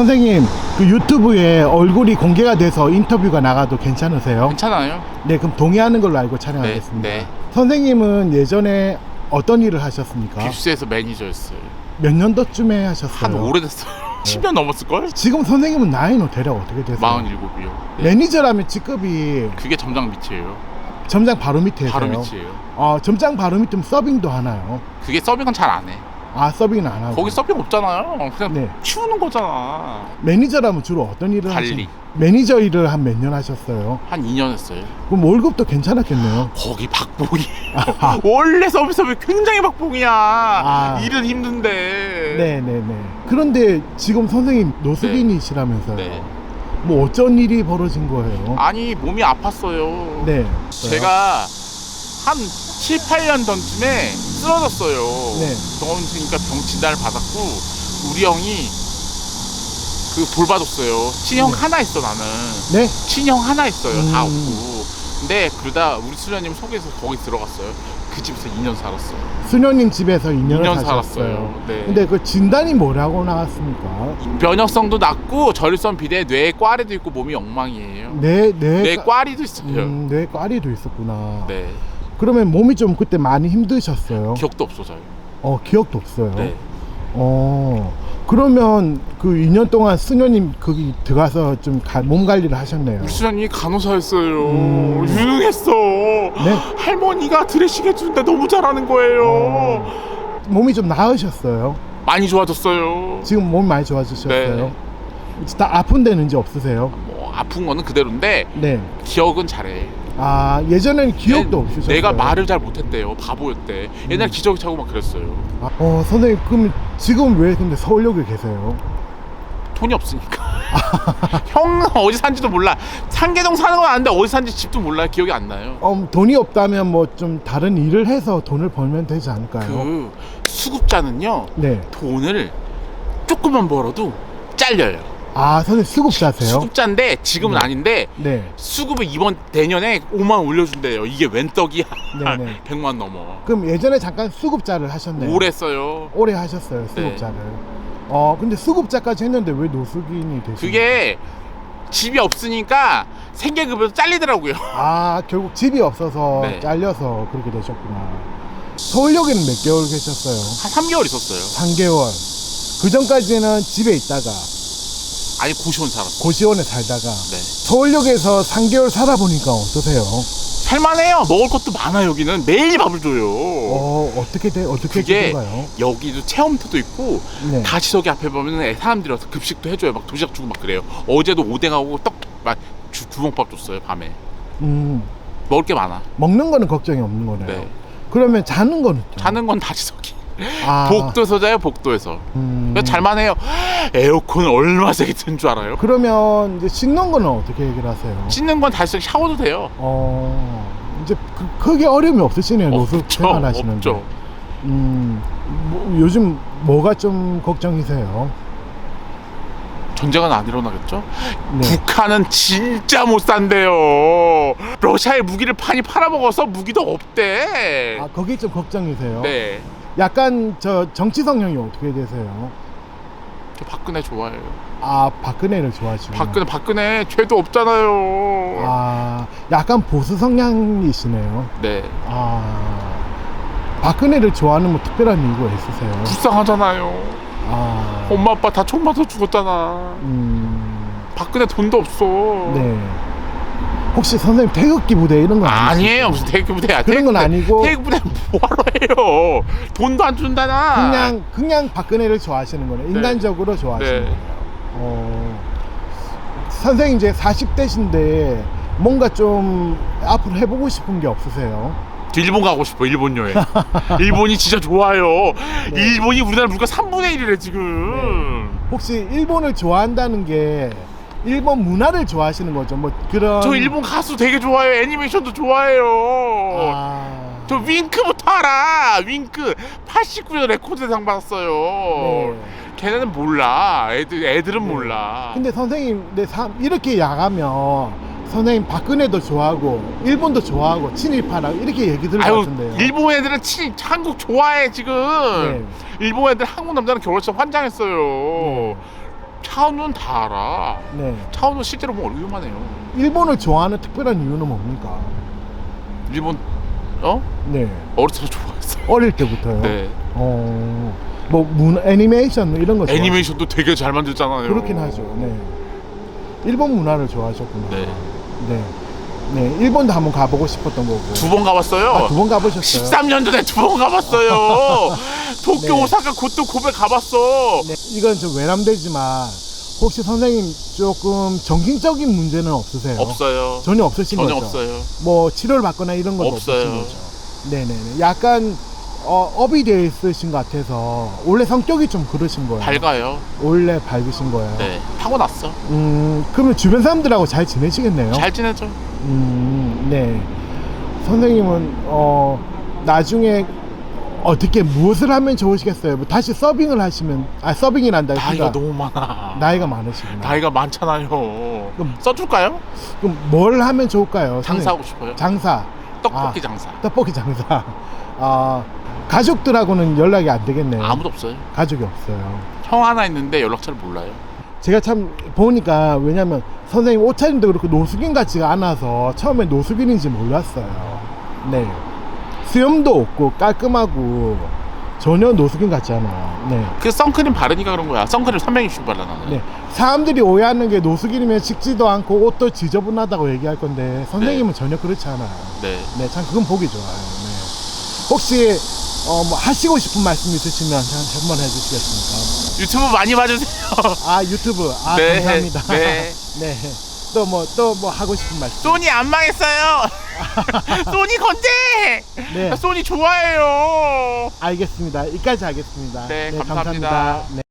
선생님 그 유튜브에 얼굴이 공개가 돼서 인터뷰가 나가도 괜찮으세요? 괜찮아요? 네 그럼 동의하는 걸로 알고 촬영하겠습니다. 네, 네. 선생님은 예전에 어떤 일을 하셨습니까? 깁스에서 매니저였어요. 몇 년도쯤에 하셨어요? 한 오래됐어요. 10년 넘었을걸? 지금 선생님은 나이는 대략 어떻게 되세요? 47이요. 네. 매니저라면 직급이 그게 점장 밑이에요. 점장 바로 밑에세요? 바로 밑이에요. 어, 점장 바로 밑이면 서빙도 하나요? 그게 서빙은 잘 안 해. 아 서빙은 안 하고 거기 서빙 없잖아요. 그냥 네. 치우는 거잖아. 매니저라면 주로 어떤 일을 관리. 하시 매니저 일을 한 몇 년 하셨어요? 한 2년 했어요. 그럼 월급도 괜찮았겠네요. 거기 박봉이. 원래 서비스업이 굉장히 박봉이야. 아. 일은 힘든데. 네네네. 그런데 지금 선생님 노숙인이시라면서요. 네. 뭐 어쩐 일이 벌어진 거예요? 아니 몸이 아팠어요. 네. 제가 한 7, 8년 전쯤에 쓰러졌어요. 네. 병원 있으니까 병 진단을 받았고 우리 형이 그볼 받았어요. 친형 네. 하나 있어 나는. 네. 친형 하나 있어요. 다 음. 없고. 근데 그러다 우리 수련님 속에서 거기 들어갔어요. 그 집에서 2년 살았어요. 수녀님 집에서 2년을 2년 사셨어요. 살았어요. 네. 근데 그 진단이 뭐라고 나왔습니까? 면역성도 낮고 저혈성 비대 뇌에 꽈리도 있고 몸이 엉망이에요. 뇌, 뇌, 뇌 꽈리도 있어요. 음, 뇌 꽈리도 있었구나. 네. 그러면 몸이 좀 그때 많이 힘드셨어요? 기억도 없어져요. 어, 기억도 없어요. 네. 어, 그러면 그 2년 동안 수녀님 거기 들어가서 좀 몸 관리를 하셨네요. 우리 수련님이 간호사였어요. 음. 유능했어. 네. 할머니가 드레싱 해주는데 너무 잘하는 거예요. 어, 몸이 좀 나으셨어요? 많이 좋아졌어요. 지금 몸 많이 좋아지셨어요? 네. 다 아픈 데는 이제 없으세요? 뭐 아픈 거는 그대로인데 네. 기억은 잘해. 아 예전에는 기억도 내- 없으셨어요? 내가 말을 잘 못했대요. 바보였대. 옛날 음. 기저귀 차고 막 그랬어요. 아, 어 선생님 그럼 지금 왜 근데 서울역에 계세요? 돈이 없으니까. 형 어디 산지도 몰라. 상계동 사는 건 아는데 어디 산지 집도 몰라. 기억이 안 나요. 어, 돈이 없다면 뭐 좀 다른 일을 해서 돈을 벌면 되지 않을까요? 그 수급자는요 네. 돈을 조금만 벌어도 잘려요. 아 선생님 수급자세요? 수급자인데 지금은 네. 아닌데 네. 수급을 이번 내년에 5만 원 올려준대요. 이게 웬 떡이야? 네 네. 100만 넘어. 그럼 예전에 잠깐 수급자를 하셨네요. 오래 써요. 오래 하셨어요 수급자를. 어 근데 수급자까지 했는데 왜 노숙인이 되시죠? 그게 집이 없으니까 생계급여도 잘리더라고요. 아 결국 집이 없어서 네. 잘려서 그렇게 되셨구나. 서울역에는 몇 개월 계셨어요? 한 3개월 있었어요. 3개월. 그 전까지는 집에 있다가 아니 고시원 살았어. 고시원에 살다가 네. 서울역에서 3개월 살아보니까 어떠세요? 살만해요. 먹을 것도 많아 여기는 매일 밥을 줘요. 어 어떻게 돼 어떻게 그게 되던가요? 여기도 체험터도 있고 네. 다시석이 앞에 보면 사람들이 와서 급식도 해줘요. 막 도시락 주고 막 그래요. 어제도 오뎅하고 떡막 구멍밥 줬어요 밤에. 음 먹을 게 많아. 먹는 거는 걱정이 없는 거네요. 네. 그러면 자는 거는 자는 건 다시석이. 아, 복도에서 자요 복도에서. 음, 그래서 잘만 해요. 에어컨 얼마 세게 튼 줄 알아요? 그러면 이제 씻는 거는 어떻게 해결하세요? 씻는 건 다시석 샤워도 돼요. 어 이제 그, 크게 어려움이 없으시네요 노숙 없죠. 생활하시는데. 없죠. 음 뭐, 요즘 뭐가 좀 걱정이세요? 전쟁은 안 일어나겠죠? 네. 북한은 진짜 못 산대요. 러시아에 무기를 많이 팔아먹어서 무기도 없대. 아 거기 좀 걱정이세요? 네. 약간 저 정치 성향이 어떻게 되세요? 저 박근혜 좋아해요. 아 박근혜를 좋아하시고 박근혜 박근혜 죄도 없잖아요. 아 약간 보수 성향이시네요. 네. 아 박근혜를 좋아하는 뭐 특별한 이유가 있으세요? 불쌍하잖아요. 아 엄마 아빠 다 총 맞아 죽었잖아. 음, 박근혜 돈도 없어. 네. 혹시 선생님 태극기 부대 이런 거 아니에요 무슨 태극기 부대야. 그런 건 아니고 태극기 부대 뭐하러 해요? 돈도 안 준다나. 그냥 그냥 박근혜를 좋아하시는 거네. 인간적으로 좋아하시는 네. 거예요. 어, 선생님 이제 40대신데 뭔가 좀 앞으로 해보고 싶은 게 없으세요? 저 일본 가고 싶어 일본 여행. 일본이 진짜 좋아요. 네. 일본이 우리나라 물가 3분의 1이래 지금. 혹시 일본을 좋아한다는 게 일본 문화를 좋아하시는 거죠? 뭐 그런 저 일본 가수 되게 좋아해요. 애니메이션도 좋아해요. 아, 저 윙크부터 알아. 윙크 89년 레코드상 받았어요. 네. 걔네는 몰라. 애들 애들은 네. 몰라. 근데 선생님 네, 사- 이렇게 야가면 선생님 박근혜도 좋아하고 일본도 좋아하고 친일파라 이렇게 얘기 들을 것 아유 같은데요. 일본 애들은 친 한국 좋아해 지금. 네. 일본 애들 한국 남자랑 결혼해서 환장했어요. 네. 차은우는 다 알아. 네. 차은우 실제로 보면 얼굴만 해요. 일본을 좋아하는 특별한 이유는 뭡니까? 일본 어? 네. 어렸을 때 좋아했어. 어릴 때부터요. 네. 어. 뭐 문, 애니메이션 뭐 이런 거 좋아- 애니메이션도 되게 잘 만들잖아요. 그렇긴 하죠. 네. 일본 문화를 좋아하셨구나. 네. 네. 네. 일본도 한번 가보고 싶었던 거고. 두 번 가봤어요. 아, 두 번 가보셨어요? 13년 전에 두 번 가봤어요. 도쿄, 네. 오사카, 곧도 고베 가봤어. 네. 이건 좀 외람되지만 혹시 선생님 조금 정신적인 문제는 없으세요? 없어요. 전혀 없으신 전혀 거죠? 없어요. 뭐 치료를 받거나 이런 건 없어요. 없으신 거죠? 네네네. 약간 어, 업이 되어 있으신 것 같아서 원래 성격이 좀 그러신 거예요. 밝아요. 원래 밝으신 거예요. 네. 타고 났어. 음, 그러면 주변 사람들하고 잘 지내시겠네요. 잘 지내죠. 음, 네. 선생님은 어 나중에 어떻게 무엇을 하면 좋으시겠어요? 뭐 다시 서빙을 하시면 아 서빙이란다. 나이가 그러니까 너무 많아. 나이가 많으시구나. 나이가 많잖아요. 그럼- 써줄까요? 그럼 뭘 하면 좋을까요? 장사하고 싶어요. 장사. 떡볶이 아. 장사. 떡볶이 장사. 아 가족들하고는 연락이 안 되겠네요. 아무도 없어요. 가족이 없어요. 형 하나 있는데 연락처를 몰라요. 제가 참 보니까 왜냐면 선생님 옷차림도 그렇고 노숙인 같지가 않아서 처음에 노숙인인지 몰랐어요. 네. 수염도 없고 깔끔하고 전혀 노숙인 같지 않아요. 네. 그 선크림 바르니까 그런 거야. 선크림 360 발라 나는. 네. 사람들이 오해하는 게 노숙인이면 식지도 않고 옷도 지저분하다고 얘기할 건데 선생님은 전혀 그렇지 않아요. 네. 네, 참 그건 보기 좋아요. 네. 혹시 어, 뭐 하시고 싶은 말씀 있으시면 한- 한번 해주시겠습니까? 유튜브 많이 봐주세요. 아 유튜브 아 네, 감사합니다. 네. 네. 또 뭐 또 뭐 하고 싶은 말씀? 소니 안 망했어요. 소니 건재. 네. 소니 좋아해요. 알겠습니다. 이까지 하겠습니다. 네, 감사합니다. 네.